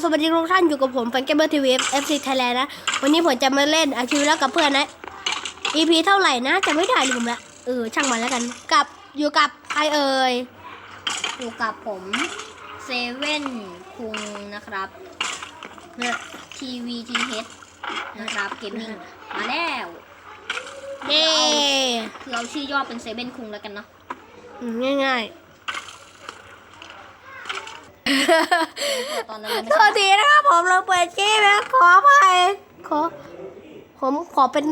กราบสวัสดีทุกท่านอยู่กับผมแฟนเกมเบอร์ทีวีเอฟซีไทยแลนด์นะ วันนี้ผมจะมาเล่นอาชีพแล้วกับเพื่อนนะ EP เท่าไหร่นะ จะไม่ได้ลืมละเออ ช่างมันแล้วกัน กับอยู่กับใครเอ่ย อยู่กับผมเซเว่นคุงนะครับเนี่ยทีวีทีเฮดนะครับเกมมิ่งมาแล้วเย้เราชื่อย่อเป็นเซเว่นคุงแล้วกันเนาะอืมง่าย ตอนนั้นเราๆไม่โทษทีนะครับผมเราเปิดเกมนะขออภัยขอ ผมขอเป็น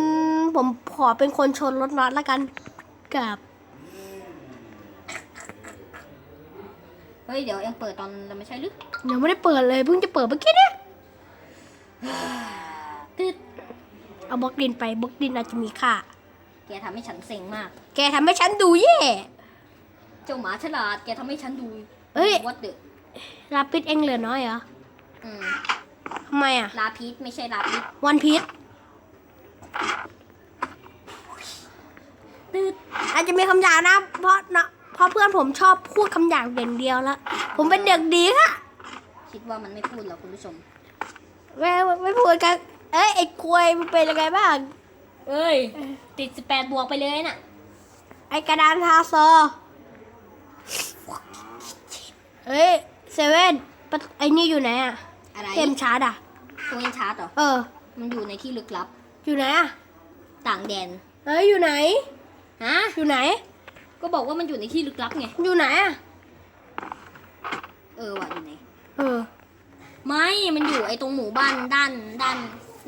ผมขอเป็นคนชนรถน็อตแล้วกันกับเฮ้ยเดี๋ยวเอ็งเปิดตอนเราไม่ใช่หรือยังไม่ได้เปิดเลยเพิ่งจะเปิดเมื่อกี้เนี่ยตืดเอาบล็อกดินไปบล็อกดินอาจจะมีค่าแกทำให้ฉันเซ็งมาก แกทำให้ฉันดูแย่ เจ้าหมาฉลาดแกทำให้ฉันดูเอ้ย วัดเดอะ ลาปิดเองเหลือน้อยเหรออืมทำไมอะ ลาพีชไม่ใช่ลาพีชวันพีชตืดอาจจะมีคำหยาบนะ เพราะนะเพราะเพื่อนผมชอบพูดคำหยาบอย่างเดียวละผมเป็นเด็กดีค่ะคิดว่ามันไม่พูดหรอกคุณผู้ชม ไม่ไม่พูดกัน เอ้ยไอ้ควยมันเป็นยังไงบ้าง เอ้ย ติดสิบแปดบวกไปเลยน่ะ ไอ้กระดานทาโซเอ้ย เซเว่นปะไอ้นี่อยู่ไหนอะอะไรเกมชาร์ดอะตัวเอ็นชาร์ตเหรอ เออ มันอยู่ในที่ลึกลับ อยู่ไหนอะต่างแดน เอ้ยอยู่ไหน ฮะ อยู่ไหน ก็บอกว่ามันอยู่ในที่ลึกลับไง อยู่ไหนอะเออว่ะอยู่ไหน เออ ไม่ มันอยู่ไอ้ตรงหมู่บ้านด้านด้าน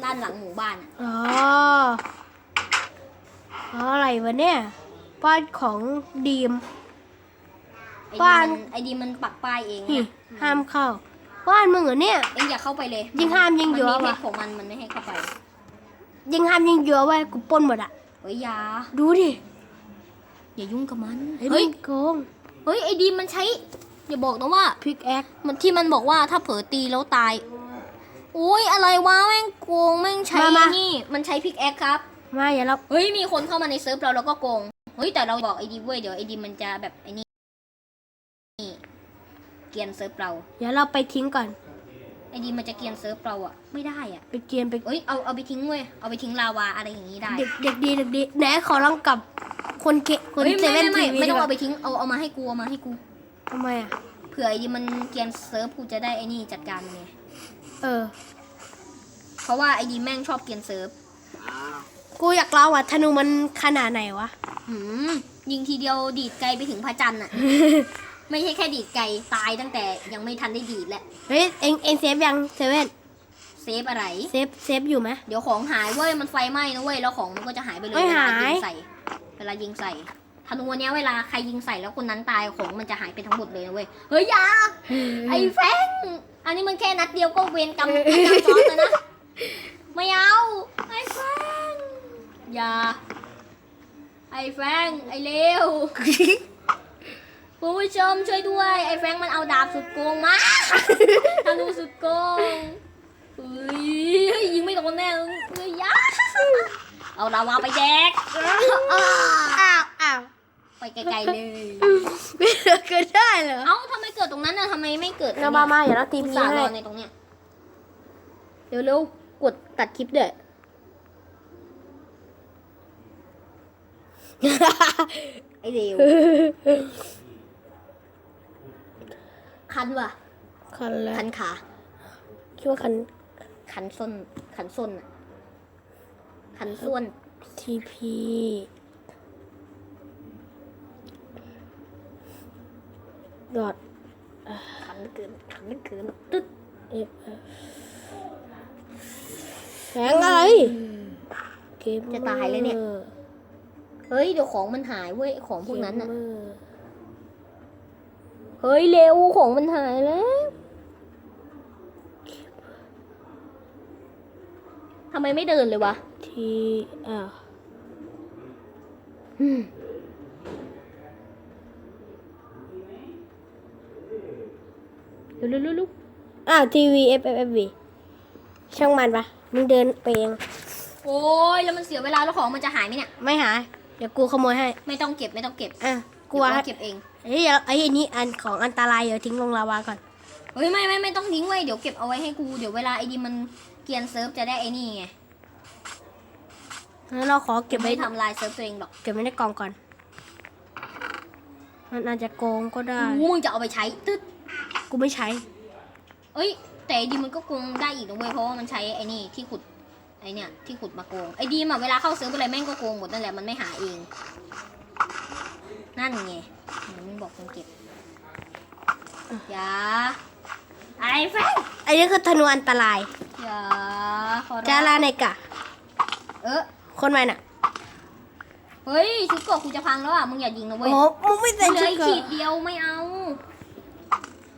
ด้านหลังหมู่บ้านอะอ๋ออ๋ออะไรวะเนี่ยบ้านของดีมไอ้ บ้าดีนมันไอ้ดีมันปักป้ายเองนี่นะห้ามเข้าบ้านมึงเหรอเนี่ย เอ็งอย่าเข้าไปเลยยิ่งห้ามยิ่งมันเยอะมีเพว่ะจของมันมันไม่ให้เข้าไปยิงห้ามยิงเยอะไว้ยกูปล้นหมดอะ เฮ้ยอย่าดูดิอย่ายุ่งกับมันเฮ้เฮ้ยยโกงเฮ้ยไอ้ดีมันใช้อย่าบอกนะว่า พิกแอคมันที่มันบอกว่าถ้าเผลอตีแล้วตายโอ้ยอะไรวะแม่งโกงแม่งใช้นี่ มันใช้พิกแอคครับ มาอย่าเราเฮ้ยมีคนเข้ามาในเซิร์ฟเราแล้วก็โกง เฮ้ยแต่เราบอกไอดีเว้ยเดี๋ยวไอดีมันจะแบบไอ้นี่นี่ เกรียนเซิร์ฟเราอย่าเราไปทิ้งก่อน ไอดีมันจะเกรียนเซิร์ฟเราอะไม่ได้อะไปเกียนไปเอ้ยเอาเอาไปทิ้งเว้ยเอาไปทิ้งลาวาอะไรอย่างนี้ได้เด็กเด็กดีเด็กดีไหนขอลองกับคนเกะคนเฮ้ยเซไม่เว่นไม่ทีไม่วีไม่ดีต้องกเอาว่าไปทิ้งเอาเอามาให้กูเอามาให้กูทำไมอะ เผื่อไอดีมันเกรียนเซิร์ฟกูจะได้ไอ้นี่จัดการมันไงเออ เพราะว่าไอดีแม่งชอบเกรียนเซิร์ฟกูอยากลองว่าธนูมันขนาดไหนวะ หืมยิงทีเดียวดีดไกลไปถึงพระจันทร์อะ ไม่ใช่แค่ดีดไกลตายตั้งแต่ยังไม่ทันได้ดีดแหละเฮ้ยเอ็งเอ็งเซฟยังเซเว่นเซฟอะไร เซฟเซฟอยู่ไหมเดี๋ยวของหายเว้ยมันไฟไหม้นะเว้ยแล้วของมันก็จะหายไปเลยไม่เวลาหาย ยิงใส่เวลายิงใส่ธนูเนี้ยเวลาใครยิงใส่แล้วคนนั้นตายของมันจะหายไปทั้งหมดเลยนะเว้ยเฮ้ยอยาไอ้แฟงอันนี้มันแค่นัดเดียวก็เวรกรรมประจำจอมแล้วนะไม่เอาไอ้แฟงอย่าไอ้แฟงไอ้เลว คุณผู้ชมช่วยด้วย ไอ้แฟงมันเอาดาบสุดโกงมาธนูสุดโกงเฮ้ยยิงไม่โดนแน่เฮ้ยยาเอาลาวาไปแดกอ้าวอ้าวไปไกลๆเลยไม่เหลือเกินได้เหรอเอ้าทำไมเกิดตรงนั้นน่ะทำไมไม่เกิดเรามามาอย่าเราตีอุตพีส่าห์รให้อในตรงเนี้ยเร็วๆกดตัดคลิปด้วยไอเดียว คันว่ะ คันแล้วคันขา คิดว่าคันคันส้น คันส้นอะคันส้วน ทีพีดอทคันเหลือเกินคันเหลือเกินตึ๊ดเอฟแสงอะไรเกมจะตายเลยเนี่ย เฮ้ย เดี๋ยวของมันหายเว้ย ของพวกนั้นอะอะ เฮ้ยเร็วของมันหายแล้วทำไมไม่เดินเลยวะ ทีอ่าอืมเร็วๆลุกอ้าวทีวีเอฟเอฟเอฟวีช่างมันปะมึงเดินไปเอง โอ้ยแล้วมันเสียเวลาแล้วของมันจะหายไหมเนี่ย ไม่หาย เดี๋ยวกูขโมยให้ ไม่ต้องเก็บไม่ต้องเก็บ อะเดี๋กูยวว่าเราเก็บเอง เฮ้ยเดี๋ยวไอ้อันนี้อันของอันตรายเดี๋ยวทิ้งลงลาวาก่อน เฮ้ยไม่ไม่ไม่ต้องทิ้งไว้เดี๋ยวเก็บเอาไว้ให้กูเดี๋ยวเวลาไอดีมันเกรียนเซิร์ฟจะได้ไอ้นี่ไงงั้นเราขอเก็บไว้ไม่ทำลายเซิร์ฟตัวเองหรอกเก็บไว้ในกล่องก่อน มันอาจจะโกงก็ได้ กูมึงจะเอาไปใช้ตึ๊ดกูไม่ใช้ เอ้ย แต่ไอดีมันก็โกงได้อีกนะเว้ยเพราะว่ามันใช้ไอ้นี่ที่ขุดไอเนี่ยที่ขุดมาโกงไอดีมอะเวลาเข้าเซิร์ฟอะไรแม่งก็โกงหมดนั่นแหละมันไม่หาเอง นั่นไงมึง บอกคนเก็บอย่าไอ้แฟงอันนี้คือธนูอันตรายอย่าขอร้องจาราในกะ เออคนใหม่น่ะ เฮ้ยชุดเกราะกูจะพังแล้วอะมึงอย่ายิงนะโอ้เว้ยโหมึงไม่เหใส่ลืชุอดอีกเกราะขีดเดียวไม่เอา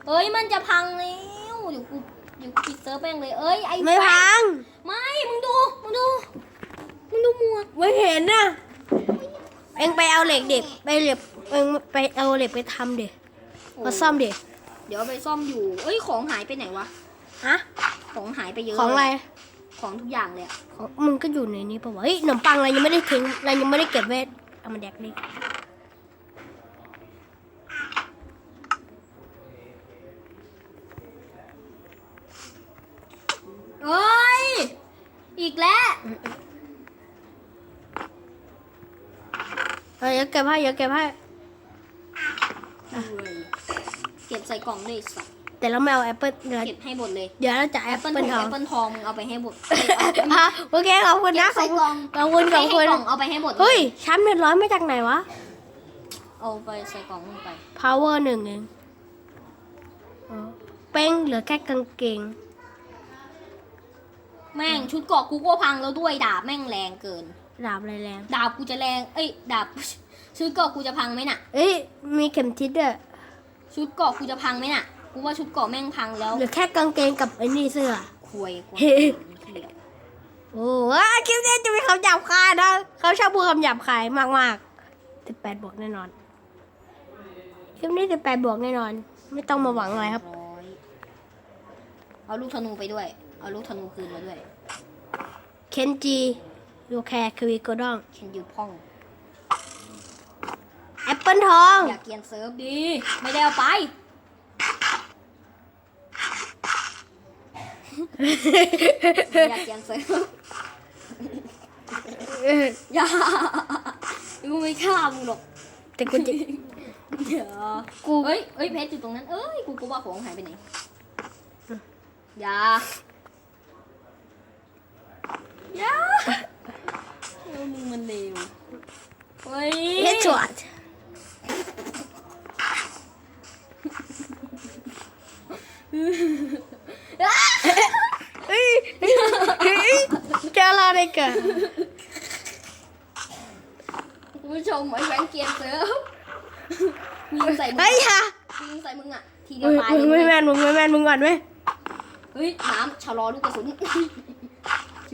เฮ้ยมันจะพังแล้วเดี๋ยวกูเดี๋ยวกูปิดเซิร์ฟแม่งเลยเอ้ยไอ้ไม่แฟพัง ไม่ มึงดูมึงดูมึงดูหมวก ไม่เห็นน่ะเอ็งไปเอาเหล็กเด็กไปเหล็ก เอ็งไปเอาเหล็กไปทำเด็กมาซ่อมเด็กเดี๋ยวเอาไปซ่อมอยู่ เอ้ยของหายไปไหนวะ ฮะ ของหายไปเยอะของอะไรเลยของทุกอย่างเลยอะของมึงก็อยู่ในนี้ปะวะเฮ้ยขนมปังเรายังไม่ได้ทิ้งเรายังไม่ได้เก็บไว้เอามาแดกนี่เอ้ย อีกแล้วเฮ้ยเดี๋ยวเก็บให้เดี๋ยวเก็บให้ ส่กล่องเลยสัตว์แต่เราไม่เอาแอปเปิ้ลเดี๋ยวเก็บให้หมดเลยเดี๋ยวเราจะแอแอปปเปิ้เปิลลททอองงแอปเปิลทองมึงเอาไปให้หมดฮะโอเคขอบคุณนะขอใส่บคุณกล่องขอบคุณขอบคุณให้กล่องเอาไปให้หมดลเฮ้ยชั้นเม็ดร้อยมาจากไหนวะเอาไปใส่กล่องมึงไป power หนึ่งเองอ๋อเป้งเหลือแค่กางเกงแม่งชุดเกราะกูก็พังแล้วด้วยดาบแม่งแรงเกิน ดาบอะไรแรง ดาบกูจะแรง เอ้ย ดาบชุดเกราะกูจะพังไหมน่ะ เอ้ย มีเข็มทิศด้วย ชุดเกราะกูจะพังไหมน่ะ กูว่าชุดเกราะแม่งพังแล้วเหลือแค่กางเกงกับไอ้นี่เสื้อ ควยกว่าเฮ้ โอ้ว้าคลิปนี้จะมีคำหยาบคายนะเขาชอบพูดคำหยาบคายมากมากสิบแปดบวกแน่นอน คลิปนี้สิบแปดบวกแน่นอน ไม่ต้องมาหวังอะไรครับร้อยเอาลูกธนูไปด้วย เอาลูกธนูคืนมาด้วย เคนจิยูแคร์คือวิโกดอง เคนยูพ่อง แอปเปิลทอง อยากเกียนเซิร์ฟดี ไม่ได้เอาไป อยากเกียนเซิร์ฟอย่ากูไม่ฆ่ามึงหรอกแต่กูจะเดี๋ยวกูเอ้ยเอ้ยเพชรอยู่ตรงนั้น เอ้ย กูก็ว่าของหายไปไหน อย่า อย่าเออมึงมันเลวเฮ้ยเฮดช็อตเฮ้ยเฮ้ยเจ ออะไรกันคุณผู้ชมไอ้แฟรงค์เกียร์เซิร์ฟยิงใส่มึงเฮ้ยค่ะยิงใส่มึงอะทีเดีมึยวงตายมึงเลไม่ยแมนมึงไม่แมนมึงก่อนไหมเฮ้ยน้ำชะลอลูกกระสุนชิบ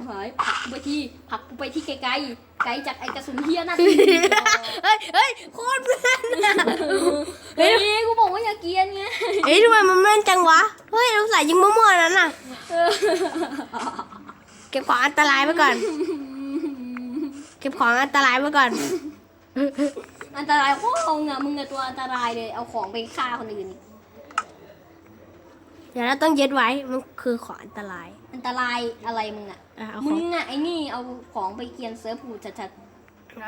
หายผลักกูไปที่ผลักกูไปที่ไกลๆไกลจากไอ้กระสุนเฮียนั่นเฮ้ยเฮ้ยโคตรแม่นอะเฮ้ยกูบอกว่าอย่าเกรียนไงเฮ้ยทำไมมันแม่นจังวะ เฮ้ยเราใส่ยิงมั่วๆนั้นน่ะ เก็บของอันตรายไว้ก่อน เก็บของอันตรายไว้ก่อน อันตรายโค้งอะมึงอะตัวอันตรายเลยเอาของไปฆ่าคนอื่นอีกเดี๋ยวเราต้องยึดไว้มันคือของอันตราย อันตรายอะไรมึงอะ อะเอาขมึองงอะไอ้นี่เอาของไปเกรียนเซิร์ฟกูชัด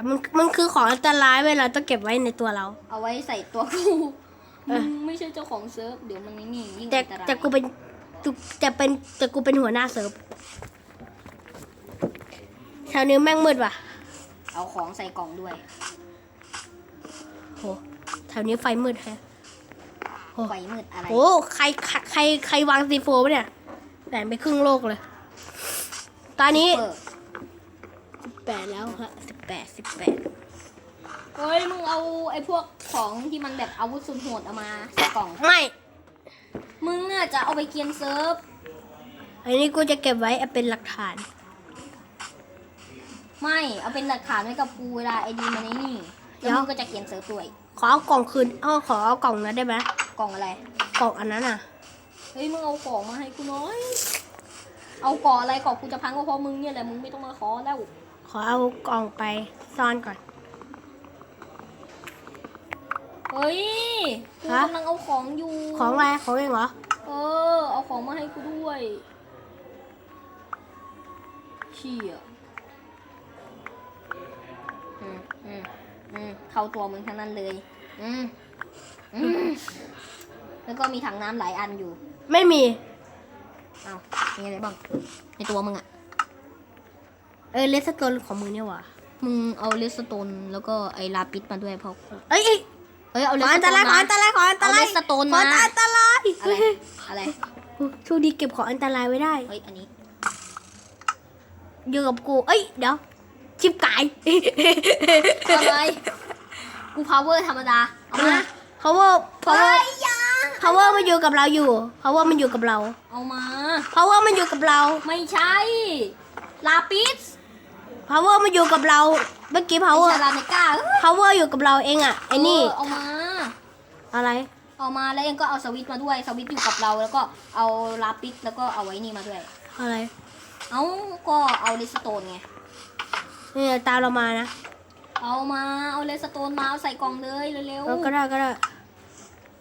มันมันคือของอันตรายเว้ยเราต้องเก็บไว้ในตัวเรา ๆเอาไว้ใส่ตัวกูเอมึองไม่ใช่เจ้าของเซิร์ฟเดี๋ยวมันไอ้นี่ยิ่งแต่อันตรายแต่กูเป็นตุแต่เป็นแต่กูเป็นหัวหน้าเซิร์ฟแถวนี้แม่งมืดว่ะเอาของใส่กล่องด้วยโหแถวนี้ไฟมืดแฮะ โอ้ ไฟมืดอะไรโอ้ใครใครใครใครวางซีโฟวะเนี่ยแหนไปครึ่งโลกเลย ตอนนี้เออสิบแปดแล้วฮะสิบแปดสิบแปดเฮ้ยมึงเอาไอ้พวกของที่มันแบบอาวุธสุดโหดเอามาใส่กล่อง ไม่ มึงอะจะเอาไปเกรียนเซิร์ฟ อันนี้กูจะเก็บไว้เป็นหลักฐาน ไม่เอาเป็นหลักฐานไว้กับกูเวลาไอดีมันไอ้นี่เดี๋แล้ยวว มึงก็จะเขียนเซิร์ฟด้วยขอเอากล่องคืนเอาขอเอากล่องนั้นได้ไหมกล่องอะไร กล่องอันนั้นอะ เฮ้ยมึงเอาของมาให้กูหน้อย เอาก่ออะไรก่อกูจะพังก็เพราะมึงเนี่ยแหละมึงไม่ต้องมาขอแล้ว ขอเอากล่องไปซ่อนก่อน เฮ้ยกูฮะ กำลังเอาของอยู่ของอะไรของเองเหรอ เอเออเอาของมาให้กูด้วยเชี่ยอืมอืมอืมเข้าตัวมึงทั้งนั้นเลย อืมอืมแล้วก็มีถังน้ำหลายอันอยู่ ไม่มี เอามีอะไรบ้าง ในตัวมึงอะเออเลสโตนของมึงเนี่ยหว่ะ มึงเอาเลสโตนแล้วก็ไอ้ลาปิดมาด้วยเพราะเอ้ยเอ้ยเอ้ยเอาขเลอสอันโตตนรายขอมาอันตรายขออันตเอาราเลยสโตนขอมาอันตรายอะไรอะไรช่วงดีเก็บของอันตรายไว้ได้ เฮ้ยอันนี้อยู่กับกู เอ้ยเดี๋ยวชิบกายอะไรกู power ธรรมดา เอามา power เฮ้ power ยอ ยา power มันอยู่กับเราอยู่ power มันอยู่กับเราเอามา power มันอยู่กับเรา ไม่ใช่ลาปิส power มันอยู่กับเรา เมื่อกี้ไอ power ชาลาเนก้าเอ้ย power อยู่กับเราเองอะไอ้นี่เออเอามา อะไรเอามาแล้วเองก็เอาสวิตช์มาด้วย สวิตช์อยู่กับเราแล้วก็เอาลาปิสแล้วก็เอาไว้นี่มาด้วย อะไร เอาก็เอาเลสโตนไงนี่ตามเรามานะ เอามาเอาเลสโตนมาเอาใส่กล่องเลยเร็วเออก็ได้ก็ได้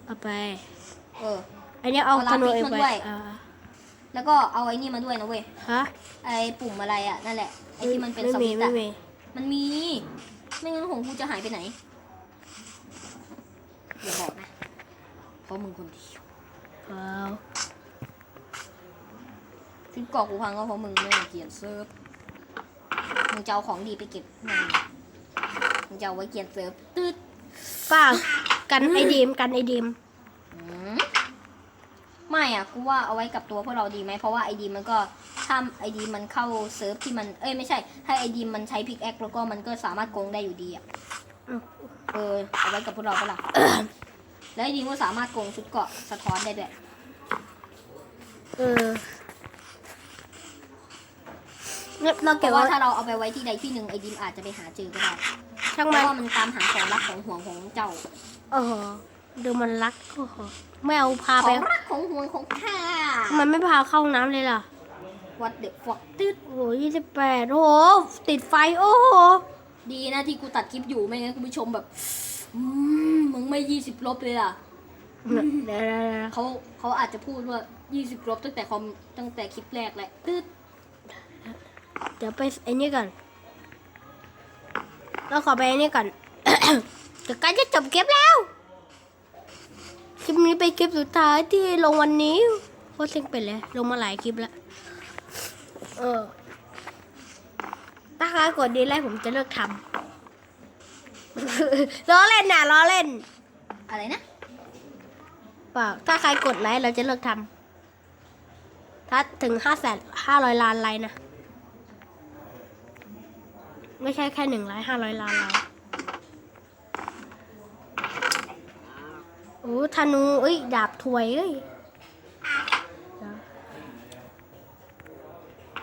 เอาไปๆเออ อันนี้เอาเอาธลานูปิดเองมาไปด้วย อ่าแล้วก็เอาไอ้นี่มาด้วยนะเว้ย ฮะไอ้ปุ่มอะไรอะ นั่นแหละ ไอ้ที่มันเป็นไม่สมีวิตช์ไม่อะมีมันมี ไม่งั้นของกูจะหายไปไหนอย่าบอกนะ เพราะมึงคนเดียวเปล่าชุดเกาะกูพังก็เพราะมึงไม่เกียนเซิร์ฟ มึงจะเอาของดีไปเก็บไงมึงจะเอาไว้เกียนเซิร์ฟตืดเปล่า กันไอดีมกันไอดีมอืมไม่อะกูว่าเอาไว้กับตัวพวกเราดีไหมเพราะว่าไอดีมันก็ถ้าไอดีมันเข้าเซิร์ฟที่มันเอ้ยไม่ใช่ถ้าไอดีมันใช้พิกแอคแล้วก็มันก็สามารถโกงได้อยู่ดีอะเออเอาไว้กับพวกเราเปะล่าแล้วไอดีก็สามารถโกงชุดเกาะสะท้อนได้ด้วยเออเนี่ยเราเพเก็บราะไว้ว่าถ้าเราเอาไปไว้ที่ใดที่หนึ่งไอดีมอาจจะไปหาเจอก็ได้ ช่างเพมัน ราะว่ามันตามหาของรักของห่วงของเจ้าโอ้โหดูมันรักโอ้โหไม่เอาพาขไป องรักของห่วงของข้ามันไม่พาเข้าห้องน้ำเลยล่ะวัดเดอะฟอกตืดโอ้โหยี่สิบแปดโอ้โห ติดไฟ โอ้โห ดีนะที่กูตัดคลิปอยู่ไม่งั้นคุณผู้ชมแบบอืมมึงไม่ยี่สิบลบเลยล่ะ เดี๋ยวเดี๋ยวเดี๋ยวเขาเขาอาจจะพูดว่ายี่สิบลบตั้งแต่คอมตั้งแต่คลิปแรกแหละตืดเดี๋ยวไปไอ้นี่ก่อน เราขอไปไอ้นี่ก่อนเดี๋ยวใกล้จะจบคลิปแล้ว คลิปนี้เป็นคลิปสุดท้ายที่ลงวันนี้โคตรเซ็งไปเลย ลงมาหลายคลิปแล้ว เออ ถ้าใครกดดีไลค์ผมจะเลิกทำล้อเล่นน่ะล้อเล่น อะไรนะ เปล่า ถ้าใครกดไลค์เราจะเลิกทำถ้าถึงห้าแสนห้าร้อยล้านไลค์นะ ไม่ใช่แค่หนึ่งไลค์ห้าร้อยล้านไลค์โอ้ธนูเอ้ย ดาบถวยเอ้ย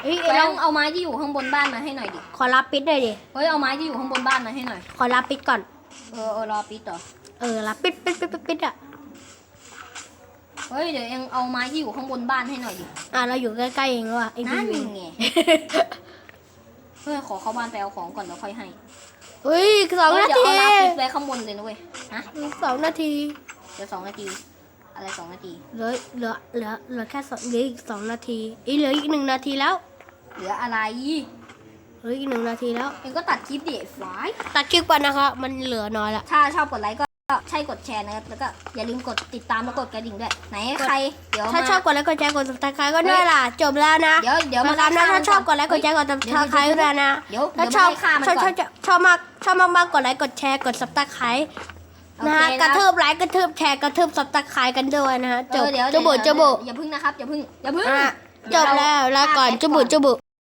เอ้ยแฟเรางเอาไม้ที่อยู่ข้างบนบ้านมาให้หน่อยดิ ขอรับปิดหน่อยดิ เฮ้ยเอาไม้ที่อยู่ข้างบนบ้านมาให้หน่อย ขอรับปิดก่อน เออเออรอปิดต่อเออรับปิดปิดปิดปิดปิดอะ เฮ้ยเดี๋ยวเองเอาไม้ที่อยู่ข้างบนบ้านให้หน่อยดิ อะ เราอยู่ใกล้ๆเองว่ะไอ้นั่นพี่ไง เฮ้ยขอเข้าบ้านไปเอาของก่อนแล้วค่อยให้เฮ้ยสองเฮ้ยนาเดี๋ยวทีเอาลาปิดไว้ข้างบนเลยนะเว้ยฮะสองนาทีเดี๋ยวสองนาที อะไรสองนาที เหลือเหลือเหลือเหลือแค่สองเหลืออีกสองนาทีอีเหลืออีกหนึ่งนาทีแล้วเหลืออะไรเหลืออีกหนึ่งนาทีแล้ว เองก็ตัดคลิปดิฟายตัดคลิปก่อนนะคะ มันเหลือน้อยละ ถ้าชอบกดไลค์ก็ ใช่กดแชร์นะครับ แล้วก็อย่าลืมกดติดตามแล้วกดกระดิ่งด้วย ไหนใคร เดี๋ยวถ้ามา ชอบกดไลค์กดแชร์กด subscribe ก็ด้วยล่ะ จบแล้วนะเดี๋ยวเดี๋ยวมามาแล้วนะฆ่ถ้าชอบกมันดไลค์กดแชร์กด subscribe ด้วยนะ เดี๋ยวถ้าเดี๋ยวชอบมาฆ่ามันชอบก่ชออน บชอบมากชอบมากๆกดไลค์กดแชร์กด subscribe นะ ฮะโอเคกระทืบไลค์กระทืบแชร์กระทืบ subscribe กันด้วยนะฮะจเอบอเดี๋ยวจบุเดี๋ยวจบุ อย่าพึ่งนะครับ อย่าพึ่งอย่าพึ่งอะจเดี๋ยวบเราแล้วลาก่อนฆ่าจบุแอดจบุ